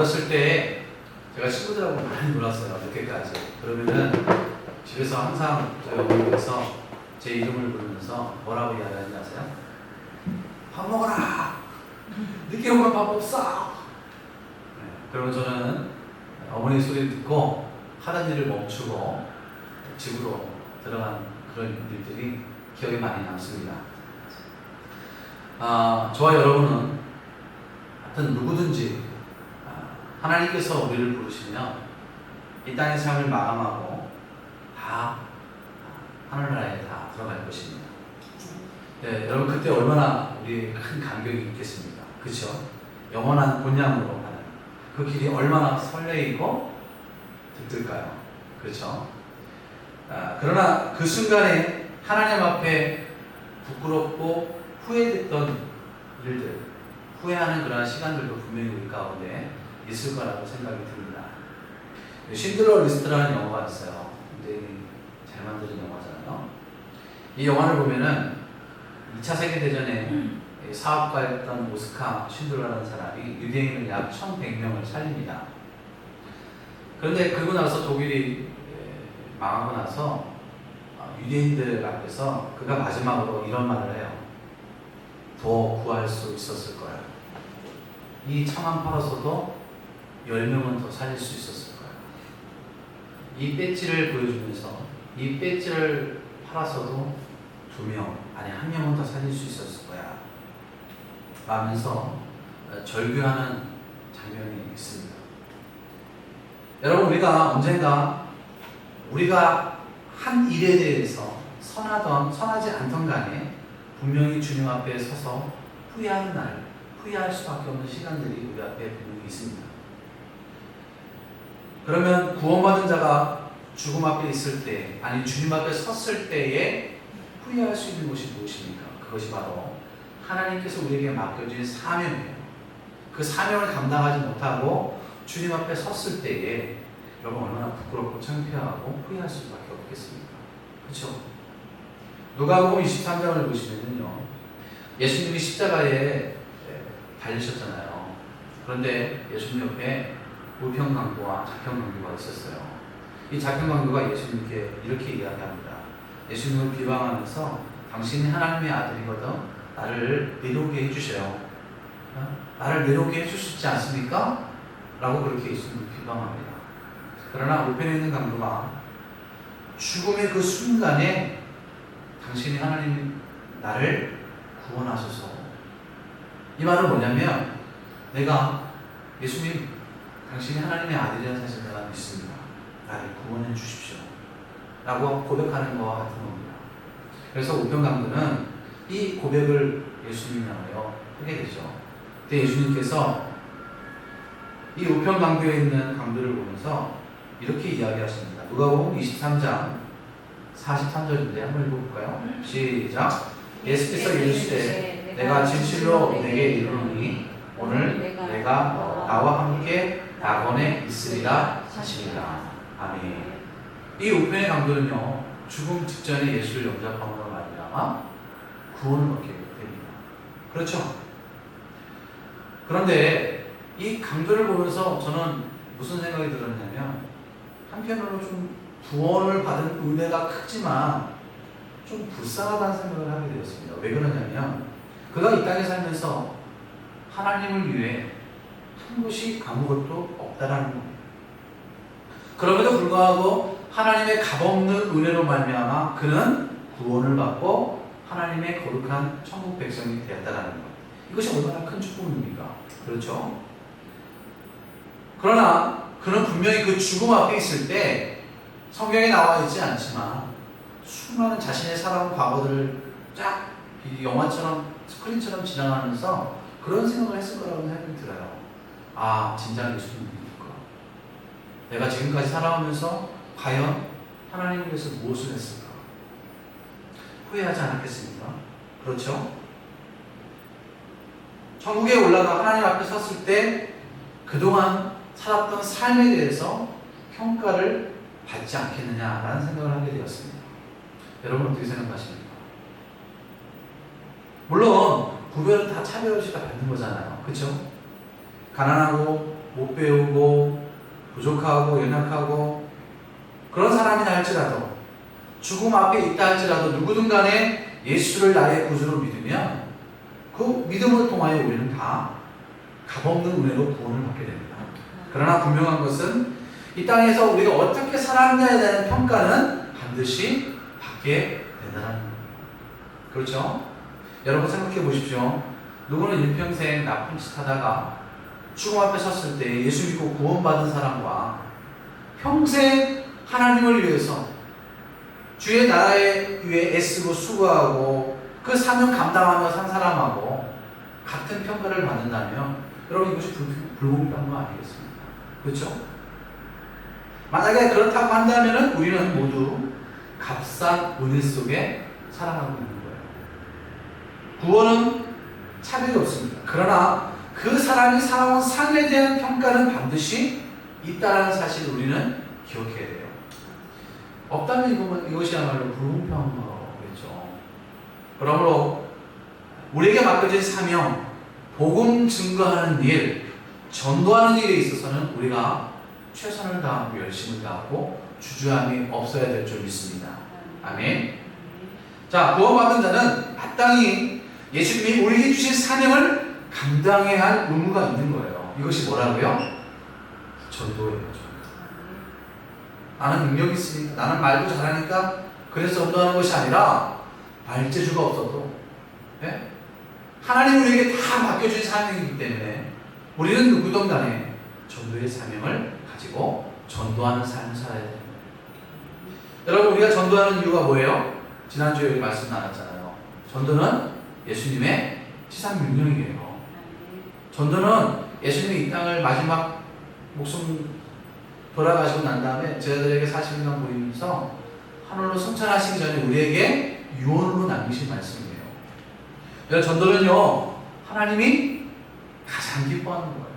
어렸을 때 제가 친구들하고 많이 놀았어요. 늦게까지. 그러면은 집에서 항상 저희 어머니께서 제 이름을 부르면서 뭐라고 이야기하는지 아세요? 밥 먹어라! 늦게 오면 밥 없어! 네, 그러면 저는 어머니 소리 듣고 하던 일을 멈추고 집으로 들어간 그런 일들이 기억에 많이 남습니다. 아, 저와 여러분은 하여튼 누구든지 아, 하나님께서 우리를 부르시면 이 땅의 삶을 마감하고 다 하늘나라에 다 들어갈 것입니다. 네, 여러분 그때 얼마나 우리 큰 감격이 있겠습니까? 그렇죠? 영원한 본향으로 가는 그 길이 얼마나 설레이고 들뜰까요? 그렇죠? 아, 그러나 그 순간에 하나님 앞에 부끄럽고 후회됐던 일들, 후회하는 그러한 시간들도 분명히 우리 가운데 있을 거라고 생각이 듭니다. 신드러 리스트라는 영화가 있어요. 굉장히 잘 만든 영화잖아요. 이 영화를 보면은 2차 세계대전에 사업가였던 오스카 신드러라는 사람이 유대인을 약 1100명을 살립니다. 그런데 그러고 나서 독일이 에, 망하고 나서 어, 유대인들 앞에서 그가 마지막으로 이런 말을 해요. 더 구할 수 있었을 거야. 이 창안 팔아서도 10명은 더 살릴 수 있었을 거야. 이 배지를 보여주면서 이 배지를 팔아서도 두 명, 아니 한 명은 더 살릴 수 있었을 거야. 라면서 어, 절규하는 장면이 있습니다. 여러분 우리가 언젠가 우리가 한 일에 대해서 선하던 선하지 않던 간에 분명히 주님 앞에 서서 후회하는 날, 후회할 수밖에 없는 시간들이 우리 앞에 분명히 있습니다. 그러면 구원받은 자가 죽음 앞에 있을 때, 아니 주님 앞에 섰을 때에 후회할 수 있는 것이 무엇입니까? 그것이 바로 하나님께서 우리에게 맡겨진 사명이에요. 그 사명을 감당하지 못하고 주님 앞에 섰을 때에 여러분 얼마나 부끄럽고 창피하고 후회할 수밖에 없겠습니까? 그렇죠? 누가복음 23장을 보시면요. 예수님이 십자가에 달리셨잖아요. 그런데 예수님 옆에 우평강도와 자평강도가 있었어요. 이 자평강도가 예수님께 이렇게 이야기합니다. 예수님을 비방하면서 당신이 하나님의 아들이거든 나를 내려오게 해주세요. 어? 나를 내려오게 있지 않습니까? 라고 그렇게 예수님을 비방합니다. 그러나 우편에 있는 강도가 죽음의 그 순간에 당신이 하나님 나를 구원하소서. 이 말은 뭐냐면 내가 예수님 당신이 하나님의 아들이라는 사실 내가 믿습니다. 나를 구원해 주십시오. 라고 고백하는 것과 같은 겁니다. 그래서 우편 강도는 이 고백을 예수님이 하여 하게 되죠. 그때 예수님께서 이 우편 강도에 있는 강도를 보면서 이렇게 이야기하십니다. 누가복음 23장 43절인데 한번 읽어볼까요? 시작. 예수께서 이르시되 내가 진실로 내게 이르노니 오늘 내가 나와 함께 낙원에 있으리라 하시니라. 아멘. 이 우편의 강도는요 죽음 직전에 예수를 영접함으로 말미암아 구원을 얻게 됩니다. 그렇죠? 그런데 이 강도를 보면서 저는 무슨 생각이 들었냐면 한편으로 좀 구원을 받은 은혜가 크지만 좀 불쌍하다는 생각을 하게 되었습니다. 왜 그러냐면 그가 이 땅에 살면서 하나님을 위해 한 것이 아무것도 없다라는 겁니다. 그럼에도 불구하고 하나님의 값없는 은혜로 말미암아 그는 구원을 받고 하나님의 거룩한 천국 백성이 되었다라는 것. 이것이 얼마나 큰 축복입니까? 그렇죠? 그러나 그는 분명히 그 죽음 앞에 있을 때 성경에 나와 있지 않지만 수많은 자신의 살아온 과거들을 쫙 영화처럼 스크린처럼 지나가면서 그런 생각을 했을 거라고 생각이 들어요. 아, 진짜 예수님 믿을까? 내가 지금까지 살아오면서 과연 하나님을 위해서 무엇을 했을까? 후회하지 않았겠습니까? 그렇죠? 천국에 올라가 하나님 앞에 섰을 때 그동안 살았던 삶에 대해서 평가를 받지 않겠느냐라는 생각을 하게 되었습니다. 여러분 어떻게 생각하십니까? 물론 구별은 다 차별 없이 다 받는 거잖아요. 그렇죠? 가난하고 못 배우고 부족하고 연약하고 그런 사람이다 할지라도 죽음 앞에 있다 할지라도 누구든 간에 예수를 나의 구주로 믿으면 그 믿음을 통하여 우리는 다 값없는 은혜로 구원을 받게 됩니다. 그러나 분명한 것은 이 땅에서 우리가 어떻게 살았냐에 대한 평가는 반드시 받게 된다는 겁니다. 그렇죠? 여러분 생각해 보십시오. 누구는 일평생 나쁜 짓 하다가 죽음 앞에 섰을 때 예수 믿고 구원받은 사람과 평생 하나님을 위해서 주의 나라에 위해 애쓰고 수고하고 그 사명 감당하며 산 사람하고 같은 평가를 받는다면 여러분 이것이 불- 불공평한 거 아니겠습니까? 그렇죠? 만약에 그렇다고 한다면 우리는 모두 값싼 은혜 속에 살아가고 있는 거예요. 구원은 차별이 없습니다. 그러나 그 사람이 살아온 삶에 대한 평가는 반드시 있다라는 사실을 우리는 기억해야 돼요. 없다면 이것이야말로 불공평한 거겠죠. 그러므로 우리에게 맡겨진 사명, 복음 증거하는 일, 전도하는 일에 있어서는 우리가 최선을 다하고 열심을 다하고 주저함이 없어야 될 줄 믿습니다. 아멘. 자, 구원받은 자는 마땅히 예수님이 우리에게 주신 사명을 감당해야 할 의무가 있는 거예요. 이것이 뭐라고요? 전도예요. 전도. 나는 능력이 있으니까, 나는 말도 잘하니까 그래서 전도하는 것이 아니라 말재주가 없어도 예? 하나님 우리에게 다 맡겨준 사명이기 때문에 우리는 누구든 간에 전도의 사명을 가지고 전도하는 삶을 살아야 됩니다. 여러분 우리가 전도하는 이유가 뭐예요? 지난주에 말씀 나눴잖아요. 전도는 예수님의 지상 명령이에요. 전도는 예수님이 이 땅을 마지막 목숨 돌아가시고 난 다음에 저희들에게 40년 보이면서 하늘로 승천하시기 전에 우리에게 유언으로 남기신 말씀이에요. 전도는요 하나님이 가장 기뻐하는 거예요.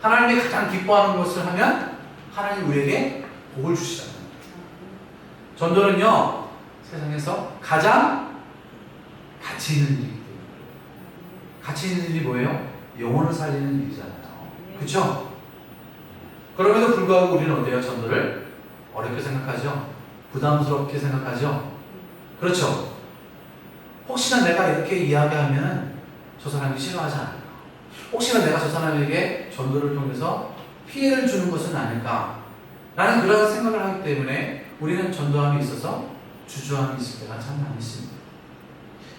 하나님이 가장 기뻐하는 것을 하면 하나님 우리에게 복을 주시잖아요. 전도는요 세상에서 가장 가치 있는 때문에 가치 있는 일이 뭐예요? 영혼을 살리는 일이잖아요. 그렇죠? 그럼에도 불구하고 우리는 어때요? 전도를 어렵게 생각하죠? 부담스럽게 생각하죠? 그렇죠? 혹시나 내가 이렇게 이야기하면 저 사람이 싫어하지 않을까? 혹시나 내가 저 사람에게 전도를 통해서 피해를 주는 것은 아닐까? 라는 그런 생각을 하기 때문에 우리는 전도함에 있어서 주저함이 있을 때가 참 많이 있습니다.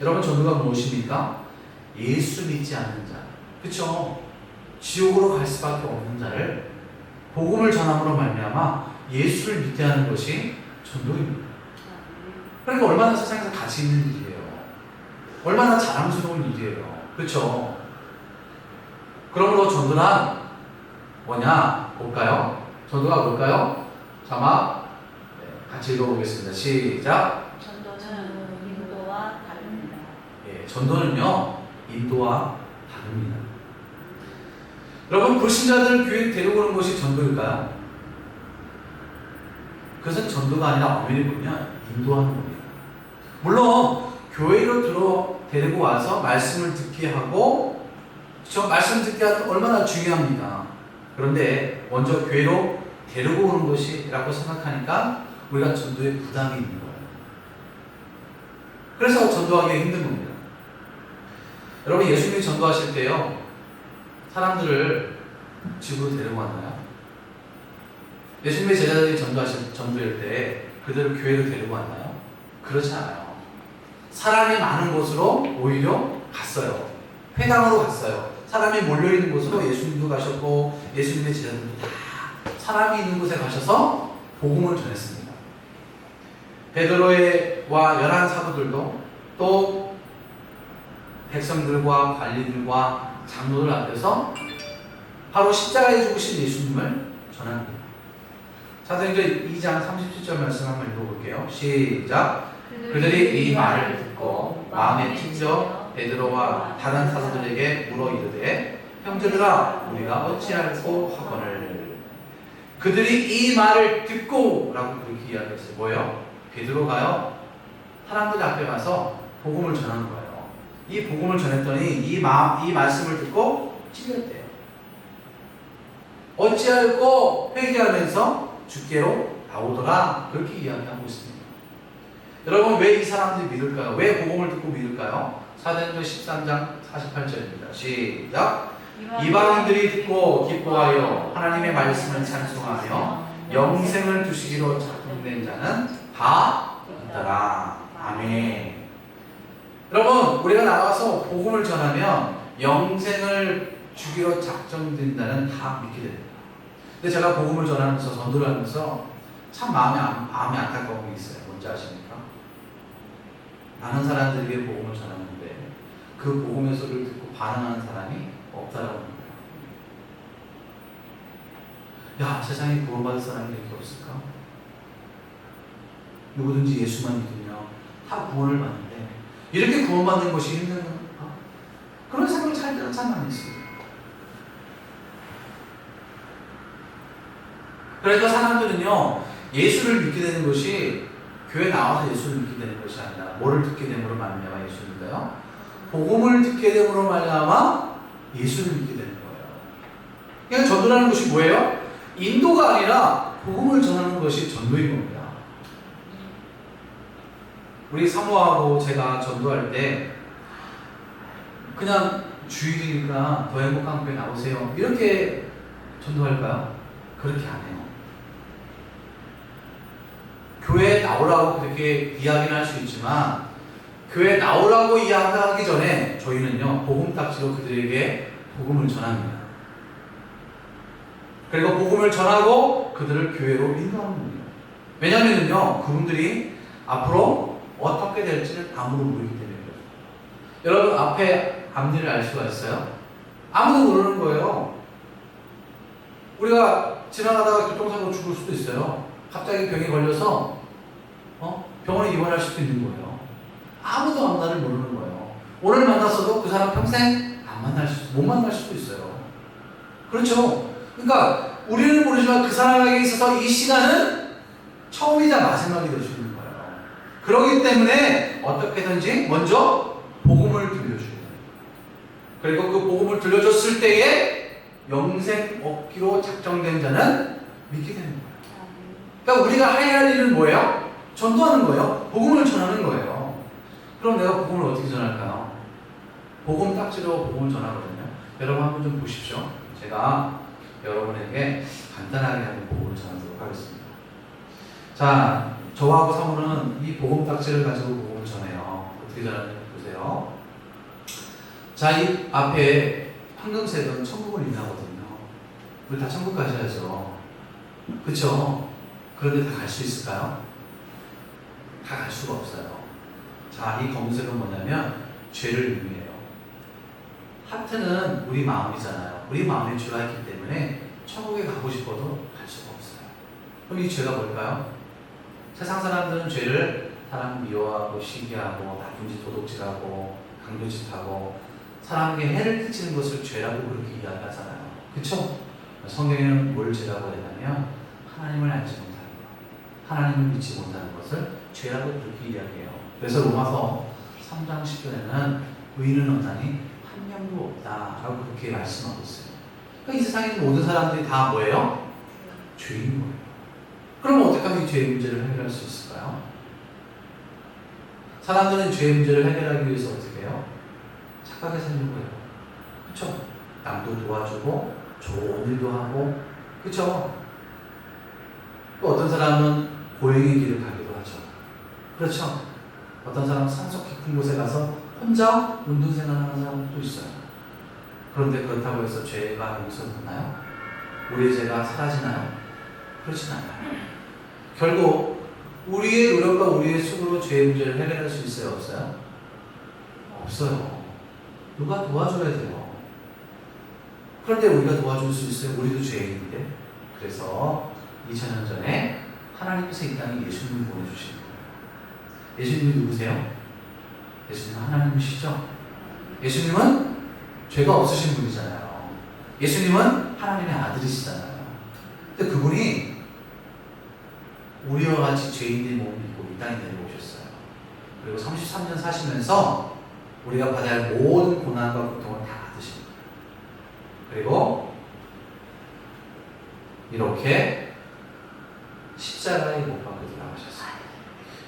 여러분, 전도가 무엇입니까? 예수 믿지 않는 자. 그쵸? 지옥으로 갈 수밖에 없는 자를 복음을 전함으로 말미암아 예수를 믿게 하는 것이 전도입니다. 그러니까 얼마나 세상에서 가치 있는 일이에요. 얼마나 자랑스러운 일이에요. 그렇죠? 그러므로 전도란 뭐냐 볼까요? 전도가 뭘까요? 자막 네, 같이 읽어보겠습니다. 시작. 전도는 인도와 다릅니다. 예, 전도는요 인도와 다릅니다. 여러분 불신자들을 교회 데려오는 것이 전도일까요? 그것은 전도가 아니라 엄연히 보면 인도하는 겁니다. 물론 교회로 들어 데리고 와서 말씀을 듣게 하고 저 말씀 듣게 하는 얼마나 중요합니다. 그런데 먼저 교회로 데리고 오는 것이라고 생각하니까 우리가 전도에 부담이 있는 거예요. 그래서 전도하기가 힘든 겁니다. 여러분 예수님이 전도하실 때요 사람들을 집으로 데려왔나요? 예수님의 제자들이 전도하실 전도할 때 그들을 교회로 데리고 왔나요? 그렇지 않아요. 사람이 많은 곳으로 오히려 갔어요. 회당으로 갔어요. 사람이 몰려 있는 곳으로 예수님도 가셨고 예수님의 제자들도 다 사람이 있는 곳에 가셔서 복음을 전했습니다. 베드로와 열한 사도들도 또 백성들과 관리들과 장로들 앞에서 바로 십자가에 죽으신 예수님을 전합니다. 사도행전 2장 37절 말씀 한번 읽어볼게요. 시작. 그들이 이 말을 듣고 마음에 찢어 베드로와 다른 사도들에게 물어 이르되 형제들아 우리가 어찌할꼬 하거늘 그들이 이 말을 듣고라고 그렇게 이야기했어요. 뭐예요? 베드로가요 사람들 앞에 가서 복음을 전한 거예요. 이 복음을 전했더니 이, 마, 이 말씀을 듣고 찔렸대요. 어찌하였고 회개하면서 주께로 나오더라 그렇게 이야기하고 있습니다. 여러분 왜 이 사람들이 믿을까요? 왜 복음을 듣고 믿을까요? 사도행전 13장 48절입니다. 시작. 이방인들이 듣고 기뻐하여 하나님의 말씀을 찬송하며 영생을 두시기로 작정된 자는 다 있더라. 아멘. 여러분, 우리가 나와서 복음을 전하면 영생을 주기로 작정된다는 다 믿게 됩니다. 근데 제가 복음을 전하면서 전도를 하면서 참 마음이, 안- 마음이 안타까운 게 있어요. 뭔지 아십니까? 많은 사람들에게 복음을 전하는데 그 복음의 소리를 듣고 반응하는 사람이 없다라는 거예요. 야, 세상에 구원받을 사람이 이렇게 없을까? 누구든지 예수만 믿으면 다 구원을 받는데 이렇게 구원받는 것이 힘든가? 그런 생각을 참 많이 있습니다. 그러니까 사람들은요 예수를 믿게 되는 것이 교회 나와서 예수를 믿게 되는 것이 아니라 뭐를 듣게 됨으로 말미암아 예수를 믿어요? 복음을 듣게 됨으로 말미암아 예수를 믿게 되는 거예요. 그러니까 전도라는 것이 뭐예요? 인도가 아니라 복음을 전하는 것이 전도인 겁니다. 우리 사모하고 제가 전도할 때 그냥 주일이니까 더 행복한 교회 나오세요. 이렇게 전도할까요? 그렇게 안 해요. 교회에 나오라고 그렇게 이야기는 할수 있지만 교회에 나오라고 이야기하기 전에 저희는요 복음 딱지로 그들에게 복음을 전합니다. 그리고 복음을 전하고 그들을 교회로 인도하는 겁니다. 왜냐하면요 그분들이 앞으로 어떻게 될지를 아무도 모르기 때문이에요. 여러분 앞에 앞일을 알 수가 있어요? 아무도 모르는 거예요. 우리가 지나가다가 교통사고 죽을 수도 있어요. 갑자기 병에 걸려서 어? 병원에 입원할 수도 있는 거예요. 아무도 앞날을 모르는 거예요. 오늘 만났어도 그 사람 평생 안 만날 수, 못 만날 수도 있어요. 그렇죠? 그러니까 우리는 모르지만 그 사람에게 있어서 이 시간은 처음이자 마지막이 거예요. 그렇기 때문에 어떻게든지 먼저 복음을 들려줘야 돼요. 그리고 그 복음을 들려줬을 때에 영생 얻기로 작정된 자는 믿게 되는 거예요. 그러니까 우리가 해야 할 일은 뭐예요? 전도하는 거예요. 복음을 전하는 거예요. 그럼 내가 복음을 어떻게 전할까요? 복음 딱지로 복음을 전하거든요. 여러분 한번 좀 보십시오. 제가 여러분에게 간단하게 한번 복음을 전하도록 하겠습니다. 자, 저하고 사모는 이 복음 딱지를 가지고 복음을 전해요. 어떻게 전하는지 보세요. 자, 이 앞에 황금색은 천국을 의미하거든요. 우리 다 천국 가셔야죠. 그쵸? 그런데 다 갈 수 있을까요? 다 갈 수가 없어요. 자, 이 검은색은 뭐냐면 죄를 의미해요. 하트는 우리 마음이잖아요. 우리 마음에 죄가 있기 때문에 천국에 가고 싶어도 갈 수가 없어요. 그럼 이 죄가 뭘까요? 세상 사람들은 죄를 사람 미워하고 시기하고 나쁜 짓 도둑질하고 강도짓하고 사람에게 해를 끼치는 것을 죄라고 그렇게 이야기하잖아요. 그쵸? 성경에는 뭘 죄라고 했냐면 하나님을 알지 못하는 것, 하나님을 믿지 못하는 것을 죄라고 그렇게 이야기해요. 그래서 로마서 3장 10절에는 의인은 없나니 한 명도 없다라고 그렇게 말씀하고 있어요. 그러니까 이 세상에 모든 사람들이 다 뭐예요? 죄인 거예요. 그럼 어떻게 하면 이 죄의 문제를 해결할 수 있을까요? 사람들은 죄의 문제를 해결하기 위해서 어떻게 해요? 착하게 살려고 해요. 그쵸? 남도 도와주고 좋은 일도 하고 그쵸? 또 어떤 사람은 고행의 길을 가기도 하죠. 그렇죠? 어떤 사람은 산속 깊은 곳에 가서 혼자 운동 생활 하는 사람도 있어요. 그런데 그렇다고 해서 죄가 용서되나요? 우리의 죄가 사라지나요? 그렇진 않아요. 결국 우리의 노력과 우리의 수고로 죄의 문제를 해결할 수 있어요? 없어요? 없어요. 누가 도와줘야 돼요. 그런데 우리가 도와줄 수 있어요? 우리도 죄인인데. 그래서 2000년 전에 하나님께서 이 땅에 예수님을 보내주신 거예요. 예수님이 누구세요? 예수님은 하나님이시죠? 예수님은 죄가 없으신 분이잖아요. 예수님은 하나님의 아들이시잖아요. 근데 그분이 우리와 같이 죄인들의 몸을 입고 이 땅에 내려오셨어요. 그리고 33년 사시면서 우리가 받아야 할 모든 고난과 고통을 다 받으십니다. 그리고 이렇게 십자가에 못 박혀 돌아가셨어요.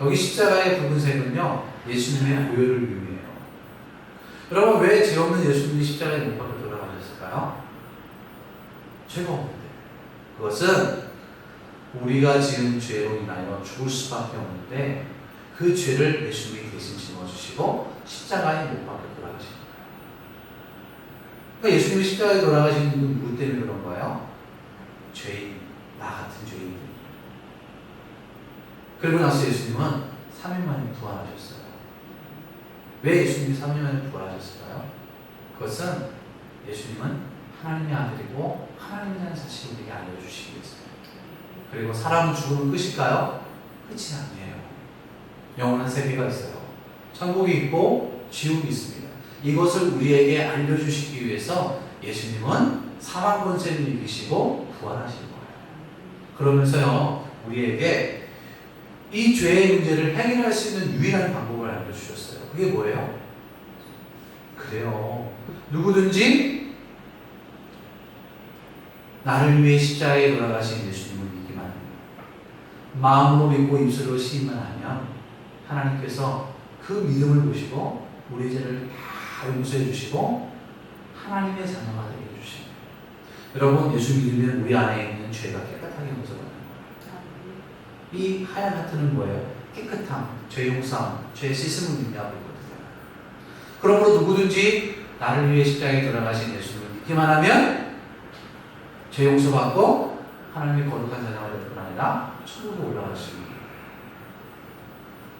여기 십자가의 붉은색은요 예수님의 고혈을 의미해요. 여러분 왜 죄 없는 예수님이 십자가에 못 박혀 돌아가셨을까요? 죄가 없는데 그것은 우리가 지은 죄로 인하여 죽을 수밖에 없는데 그 죄를 예수님이 대신 짊어지시고 십자가에 못 박혀 돌아가신 거예요. 그러니까 예수님이 십자가에 돌아가신 이유는 누구 때문에 그런 거예요? 죄인, 나 같은 죄인들. 그리고 나서 예수님은 3일 만에 부활하셨어요. 왜 예수님이 3일 만에 부활하셨을까요? 그것은 예수님은 하나님의 아들이고 하나님이라는 사실을 우리에게 알려주시기 위해서요. 그리고 사람은 죽으면 끝일까요? 끝이 아니에요. 영원한 세계가 있어요. 천국이 있고 지옥이 있습니다. 이것을 우리에게 알려주시기 위해서 예수님은 사망 권세를 이기시고 부활하신 거예요. 그러면서요, 우리에게 이 죄의 문제를 해결할 수 있는 유일한 방법을 알려주셨어요. 그게 뭐예요? 그래요. 누구든지 나를 위해 십자가에 돌아가신 예수님을. 마음으로 믿고 입술로 시인만 하면 하나님께서 그 믿음을 보시고 우리 죄를 다 용서해 주시고 하나님의 자녀가 되게 해주십니다. 여러분 예수 믿으면 우리 안에 있는 죄가 깨끗하게 용서받는 거예요. 이 하얀 하트는 뭐예요? 깨끗함, 죄 용서, 죄 씻음을 의미하고 있거든요. 그러므로 누구든지 나를 위해 십자가에 돌아가신 예수님을 믿기만 하면 죄 용서받고 하나님의 거룩한 자녀가 될뿐 아니라 천국에 올라갈 수 있는 거예요.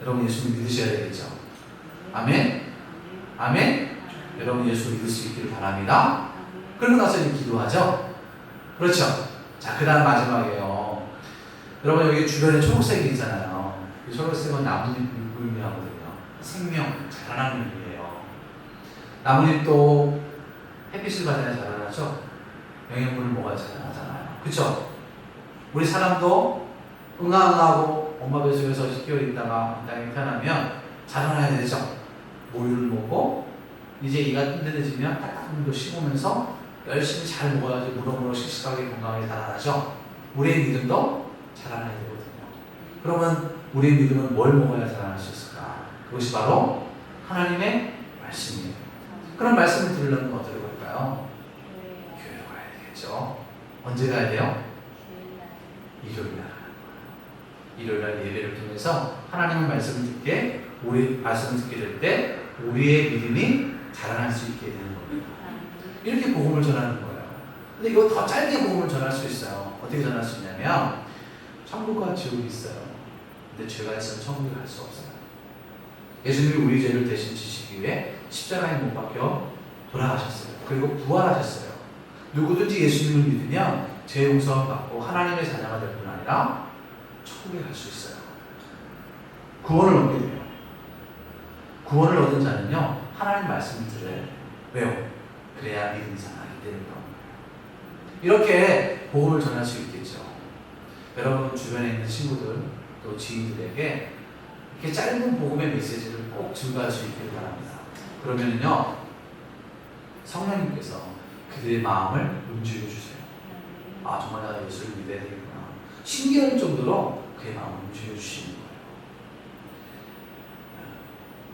여러분 예수님 믿으셔야 되겠죠? 아멘? 아멘? 여러분 예수 믿을 수 있기를 바랍니다. 그러고 나서 이제 기도하죠? 그렇죠? 자, 그 다음 마지막이에요. 여러분 여기 주변에 초록색이 있잖아요. 이 초록색은 나뭇잎 의미하거든요. 생명, 자라나는 의미예요. 나뭇잎도 햇빛을 받아야 자라나죠? 영양분을 먹어야 자라나잖아요. 그쵸? 우리 사람도 응아응아하고 엄마 뱃속에서 10개월 있다가 나이 태어나면 자라나야 되죠? 모유를 먹고 이제 이가 든든해지면 딱딱한 거 씹으면서 열심히 잘 먹어야지 무럭무럭 씩씩하게 건강하게 자라나죠? 우리의 믿음도 자라나야 되거든요. 그러면 우리의 믿음은 뭘 먹어야 자라날 수 있을까? 그것이 바로 하나님의 말씀이에요. 그런 말씀을 들으려면 어디로 갈까요? 교회로 가야 되겠죠. 언제 가야 돼요? 일요일 날. 일요일 날 예배를 통해서 하나님의 말씀을 듣게, 우리 말씀을 듣게 될 때 우리의 믿음이 자라날 수 있게 되는 겁니다. 이렇게 복음을 전하는 거예요. 근데 이거 더 짧게 복음을 전할 수 있어요. 어떻게 전할 수 있냐면 천국과 지옥이 있어요. 근데 죄가 있으면 천국에 갈 수 없어요. 예수님이 우리 죄를 대신 지시기 위해 십자가에 못 박혀 돌아가셨어요. 그리고 부활하셨어요. 누구든지 예수님을 믿으면 죄 용서 받고 하나님의 자녀가 될 뿐 아니라 갈 수 있어요. 구원을 얻게 돼요. 구원을 얻은 자는요 하나님 돼요. 왜요? 그래야 믿음이 자라기 때문입니다. 이렇게 복음을 전할 수 있겠죠. 여러분 주변에 있는 친구들 또 지인들에게 이렇게 짧은 복음의 메시지를 꼭 증거할 수 있기를 바랍니다. 그러면요 성령님께서 그들의 마음을 움직여 주세요. 아 정말 나가 예수를 믿어야 되겠구나. 신기할 정도로 그의 마음을 움직여 주시는 거예요.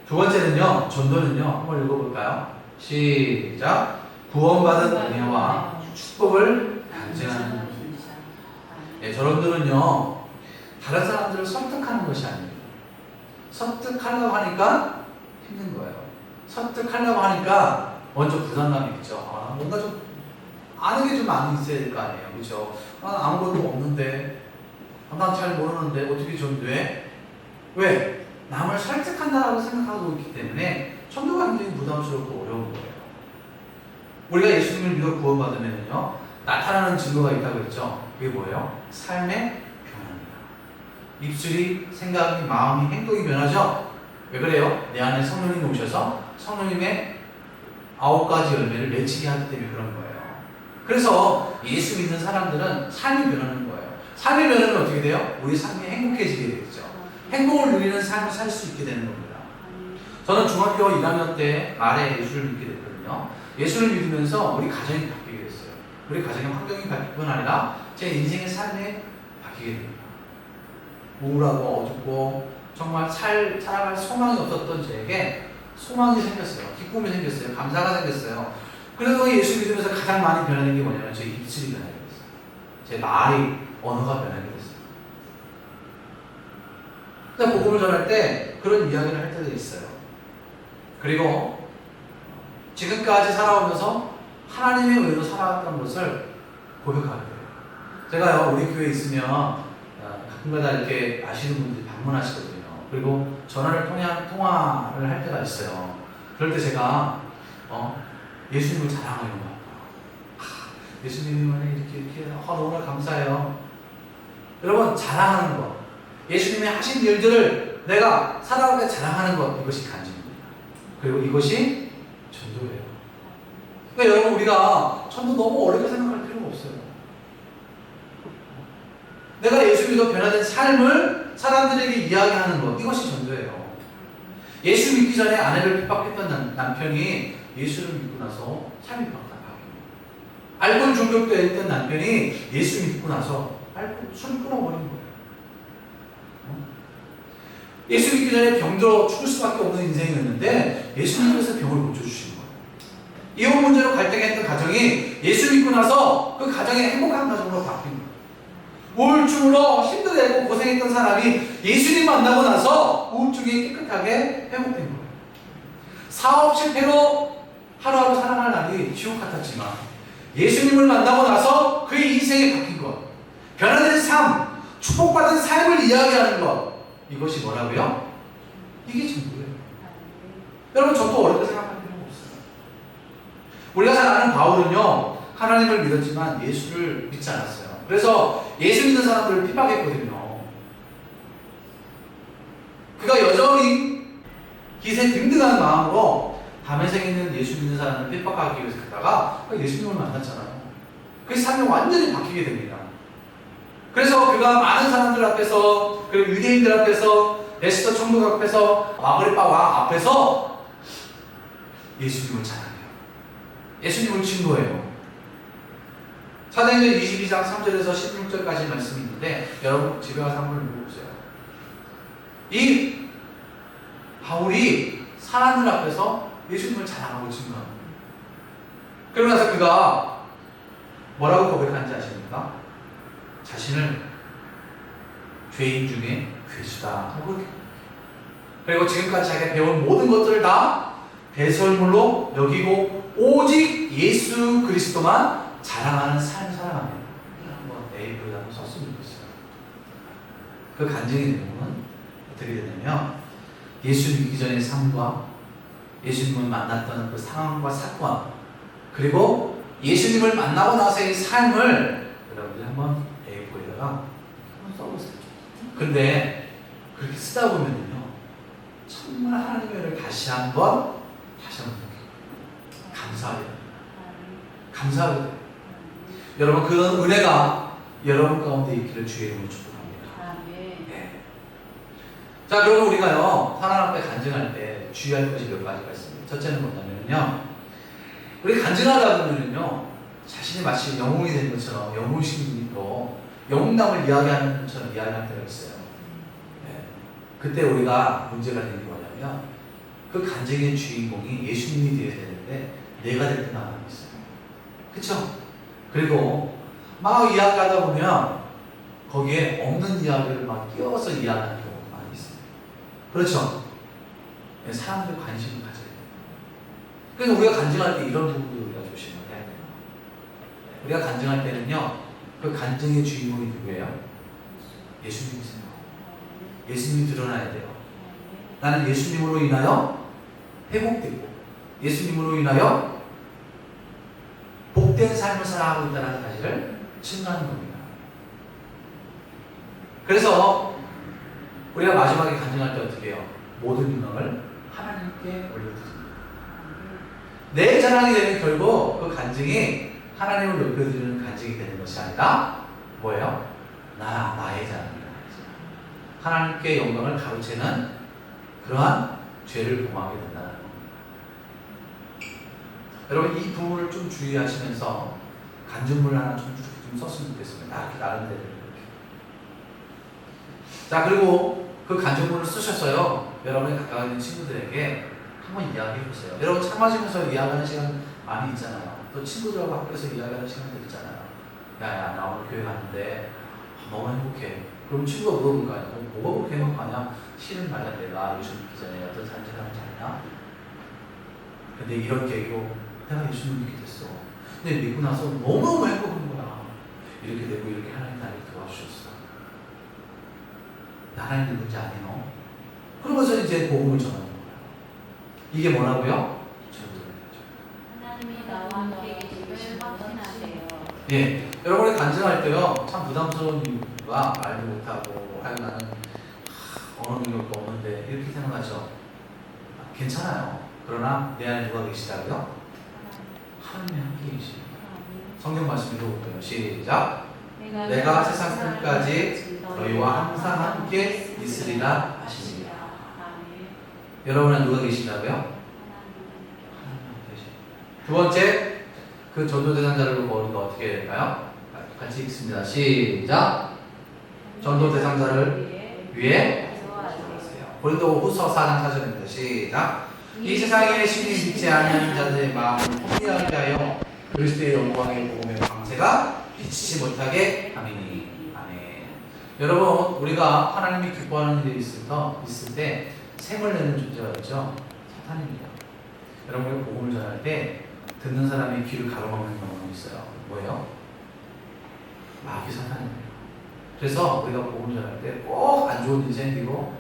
두 번째는요 전도는요 한번 읽어볼까요? 시작. 구원받은 은혜와 축복을 간증하는 예, 저런들은요 다른 사람들을 설득하는 것이 아닙니다. 설득하려고 하니까 힘든 거예요. 설득하려고 하니까 먼저 부담감이 있죠. 아, 뭔가 좀 아는 게 좀 많이 있어야 될 거 아니에요. 그렇죠? 아, 아무것도 없는데 아, 난 잘 모르는데 어떻게 전도해? 왜? 남을 설득한다라고 생각하고 있기 때문에 전도가 굉장히 부담스럽고 어려운 거예요. 우리가 예수님을 믿어 구원받으면요 나타나는 증거가 있다고 했죠. 그게 뭐예요? 삶의 변화입니다. 입술이, 생각이, 마음이, 행동이 변하죠. 왜 그래요? 내 안에 성령님이 오셔서 성령님의 아홉 가지 열매를 맺히게 하기 때문에 그런 거예요. 그래서 예수 믿는 사람들은 삶이 변하는 변하면 어떻게 돼요? 우리 삶이 행복해지게 되겠죠. 행복을 누리는 삶을 살 수 있게 되는 겁니다. 저는 중학교 1학년 때 말에 예수를 믿게 됐거든요. 예수를 믿으면서 우리 가정이 바뀌게 됐어요. 우리 가정의 환경이 바뀔 뿐 아니라 제 인생의 삶이 바뀌게 됩니다. 우울하고 어둡고 정말 살, 살아갈 소망이 없었던 저에게 소망이 생겼어요. 기쁨이 생겼어요. 감사가 생겼어요. 그래서 예수 믿으면서 가장 많이 변하는 게 뭐냐면 제 입술이 변하게 됐어요. 제 말이, 언어가 변하게 됐어요. 그러니까 복음을 전할 때 그런 이야기를 할 때도 있어요. 그리고 지금까지 살아오면서 하나님의 은혜로 살아왔던 것을 고백하게 돼요. 제가요, 우리 교회에 있으면 어, 가끔가다 이렇게 아시는 분들이 방문하시거든요. 그리고 전화를 통화, 통화를 할 때가 있어요. 그럴 때 제가 어, 예수님을 자랑하는 것 같아요. 하, 예수님을 이렇게 이렇게 아, 너무나 감사해요. 여러분 자랑하는 것, 예수님이 하신 일들을 내가 살아가며 자랑하는 것 이것이 간증입니다. 그리고 이것이 전도예요. 그러니까 여러분 우리가 전도 너무 어렵게 생각할 필요가 없어요. 내가 예수 믿어 변화된 삶을 사람들에게 이야기하는 것 이것이 전도예요. 예수 믿기 전에 아내를 핍박했던 남- 남편이 예수를 믿고 나서 삶이 바뀌어요. 알코올 중독되어 있던 남편이 예수 믿고 나서 알코올 술 끊어버린 거예요. 어? 예수 믿기 전에 병들어 죽을 수밖에 없는 인생이었는데 예수님께서 병을 고쳐주신 거예요. 이혼 문제로 갈등했던 가정이 예수 믿고 나서 그 가정이 행복한 가정으로 바뀐 거예요. 우울증으로 힘들고 고생했던 사람이 예수님 만나고 나서 우울증이 깨끗하게 회복된 거예요. 사업 실패로 하루하루 살아갈 날이 지옥 같았지만 예수님을 만나고 나서 그의 인생이 바뀐 것, 변화된 삶, 축복받은 삶을 이야기하는 것, 이것이 뭐라고요? 이게 전부예요. 여러분, 저도 어렵게 생각할 필요가 없어요. 우리가 잘 아는 바울은요, 하나님을 믿었지만 예수를 믿지 않았어요. 그래서 예수 믿는 사람들을 핍박했거든요. 그가 여전히 기세 등등한 마음으로 담에색에 있는 예수 믿는 사람을 핍박하기 위해서 갔다가 그 예수님을 만났잖아요. 그 삶이 완전히 바뀌게 됩니다. 그래서 그가 많은 사람들 앞에서 그리고 유대인들 앞에서 에스더 총독 앞에서 마그리파 왕 앞에서 예수님을 찬양해요. 예수님을 증거해요. 사도행전 22장 3절에서 16절까지 말씀이 있는데 여러분 집에 가서 한번 읽어보세요. 이 바울이 사람들 앞에서 예수님을 자랑하고 증거합니다. 그러고 나서 그가 뭐라고 고백하는지 아십니까? 자신을 죄인 중에 괴수다 이렇게 그리고 지금까지 자기가 배운 모든 것들을 다 배설물로 여기고 오직 예수 그리스도만 자랑하는 삶을 살아갑니다. 한번 네이버에 한번 썼으면 좋겠어요. 그 간증의 내용은 어떻게 되냐면 예수 믿기 전의 삶과 예수님을 만났던 그 상황과 사건 그리고 예수님을 만나고 나서의 삶을 여러분들 한번 A4에다가 한번 써보세요. 근데 그렇게 쓰다 보면요 정말 하나님의 은혜를 다시 한번 다시 한번 돼요. 감사하게 돼요. 여러분 그 은혜가 여러분 가운데 있기를 주의 이름으로 축복합니다. 네. 자, 그러면 우리가요, 하나님 앞에 간증할 때 주의할 것이 몇 가지가 있습니다. 첫째는 뭐냐면요, 우리 간증하다 보면요, 자신이 마치 영웅이 된 것처럼 영웅신으로 영웅담을 이야기하는 것처럼 이야기할 때가 있어요. 네. 그때 우리가 문제가 되는 게 뭐냐면, 그 간증의 주인공이 예수님이 되어야 되는데, 내가 될 때가 많이 있어요. 그쵸? 그리고 막 이야기하다 보면, 거기에 없는 이야기를 막 끼워서 이야기하는 경우가 많이 있어요. 그렇죠? 네, 사람들 관심을 가져야 돼요. 그래서 우리가 간증할 때 이런 부분도 우리가 조심을 해야 돼요. 네, 우리가 간증할 때는요, 그 간증의 주인공이 누구예요? 예수님이세요. 예수님이 드러나야 돼요. 나는 예수님으로 인하여 회복되고, 예수님으로 인하여 복된 삶을 살아가고 있다는 사실을 증거하는 겁니다. 그래서 우리가 마지막에 간증할 때 어떻게 해요? 모든 유명을 하나님께 올려드립니다. 내 자랑이 되는 결국 그 간증이 하나님을 높여드리는 간증이 되는 것이 아니라 뭐예요? 나, 나의 자랑이다. 하나님께 영광을 가로채는 그러한 죄를 범하게 된다는 겁니다. 여러분 이 부분을 좀 주의하시면서 간증물 하나 좀, 좀 썼으면 좋겠습니다. 이렇게 나름대로 이렇게. 자 그리고 그 간증물을 쓰셔서요 여러분의 가까이 있는 친구들에게 한번 이야기해 보세요. 여러분 차 마시면서 이야기하는 시간 많이 있잖아요. 또 친구들하고 학교에서 이야기하는 시간도 있잖아요. 야야 나 오늘 교회 갔는데 너무 행복해. 그럼 친구가 물어볼 거 아니야. 어, 뭐가 그렇게 행복하냐? 실은 말이야 내가 예수 믿기 전에 어떤 삶 세상을 살냐? 근데 이런 계기로 내가 예수 믿게 됐어. 근데 믿고 나서 너무너무 행복한 거야. 이렇게 되고 이렇게 하나님 나를 도와주셨어. 나 하나님 누군지 아니 너? 그러면서 이제 복음을 전하는 거야. 이게 뭐라고요? 예, 여러분이 간증할 때요 참 부담스러운 이유가 말도 못하고 아유 나는 하, 언어 능력도 없는데 이렇게 생각하죠. 아, 괜찮아요. 그러나 내 안에 누가 계시다고요? 하나님이 함께 계십니다. 성경 말씀 읽어볼게요. 시작. 내가 세상 끝까지 너희와 항상 함께 있으리라. 아멘. 여러분은 누가 계신다고요? 하나님 함께 계십니다. 두 번째, 그 전도 대상자를 보고 우리가 어떻게 해야 될까요? 같이 읽습니다. 시작. 전도 대상자를 위해. 고린도 후서 4장 4절입니다. 시작. 이 세상에 신이 믿지 않는 자들의 마음을 포기하게 하여 그리스도의 영광의 복음의 광채가 비치지 못하게 하미니. 아멘. 여러분, 우리가 하나님이 기뻐하는 일이 있을 때, 있을 때 생을 내는 존재가 있죠. 사탄입니다. 여러분, 복음을 전할 때 듣는 사람의 귀를 가로막는 경우가 있어요. 뭐예요? 마귀 사탄입니다. 그래서 우리가 복음을 전할 때 꼭 안 좋은 일이 생기고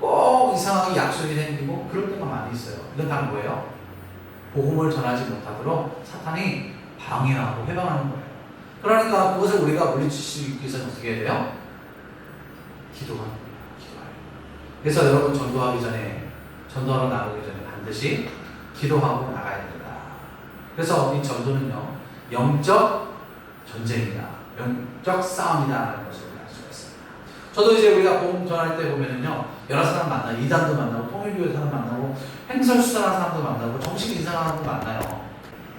꼭 이상하게 약속이 생기고 그럴 때가 많이 있어요. 이건 다 뭐예요? 복음을 전하지 못하도록 사탄이 방해하고 해방하는 거예요. 그러니까 그것을 우리가 있기 위해서는 어떻게 해야 돼요? 기도하는 거예요. 기도하는 거예요. 그래서 여러분 전도하기 전에 전도하러 나가기 전에 반드시 기도하고 나가야 된다. 그래서 이 전도는요 영적 전쟁이다, 영적 싸움이다라는 것을 알 수가 있습니다. 저도 이제 우리가 복음 전할 때 보면은요 여러 사람 만나, 이단도 만나고 통일교회 사람 만나고 행설수설하는 사람도 만나고 정식 인사하는 사람도 만나요.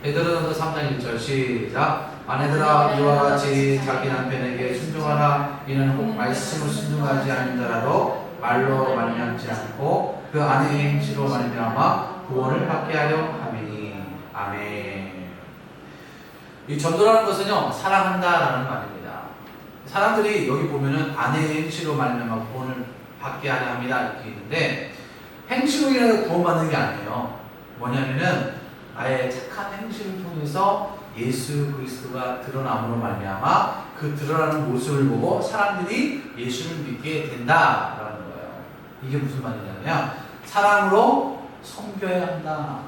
베드로전서 3장 1절 시작 아내들아 이와 같이 자기 남편에게 순종하라 이는 혹 말씀을 순종하지 자라도 말로 말미암지 않고 그 아내의 행실로 말미암아 구원을 받게 하려 함이니 아멘 이 전도라는 것은요 사랑한다라는 말입니다 사람들이 여기 보면은 아내의 행실로 말미암아 구원을 받게 하려 합니다 이렇게 있는데 행실로 인해서 구원받는 게 아니에요 뭐냐면은 나의 착한 행실을 통해서 예수 그리스도가 드러남으로 말미암아 그 드러나는 모습을 보고 사람들이 예수를 믿게 된다라는 거예요. 이게 무슨 말이냐면 사랑으로 섬겨야 한다.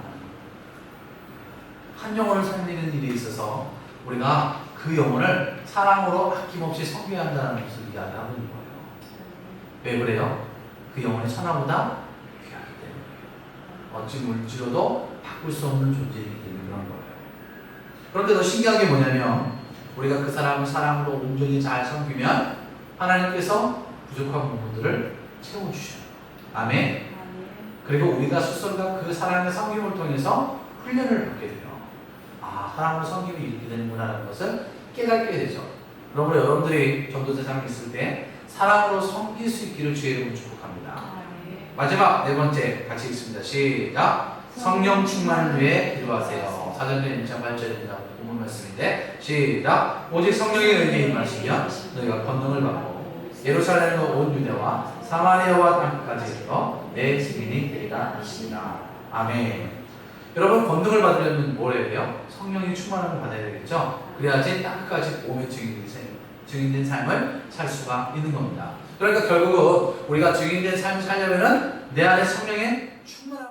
한 영혼을 살리는 일에 있어서 우리가 그 영혼을 사랑으로 아낌없이 섬겨야 한다는 것을 이야기하고 있는 거예요. 왜 그래요? 그 영혼이 천하보다 귀하기 때문에 어찌 물지로도 바꿀 수 없는 존재이기 때문에 그런 거예요. 그런데 더 신기한 게 뭐냐면 우리가 그 사람을 사랑으로 온전히 잘 섬기면 하나님께서 부족한 부분들을 채워주셔요. 아멘. 그리고 우리가 스스로가 그 사랑의 섬김을 통해서 훈련을 받게 돼요. 아, 사랑으로 섬김이 이렇게 되는구나라는 것을 깨닫게 되죠. 그러므로 여러분들이 전도 세상에 있을 때 사랑으로 섬길 수 있기를 주의 이름으로 축복합니다. 아멘. 마지막 네 번째 같이 읽습니다. 시작. 성령 충만을 위해 기도하세요. 사전전 1장 8절입니다. 본문 말씀인데 시작. 오직 성령의 은혜에 임하시면 너희가 권능을 받고 예루살렘과 온 유대와 사마리아와 땅까지 이르러 내 증인이 되리라 하십니다. 아멘. 여러분 권능을 받으려면 뭘 해야 돼요? 성령이 충만함을 받아야 되겠죠? 그래야지 땅까지 몸의 증인된 삶, 증인된 삶을 살 수가 있는 겁니다. 그러니까 결국은 우리가 증인된 삶을 살려면은 내 안에 성령의 충만함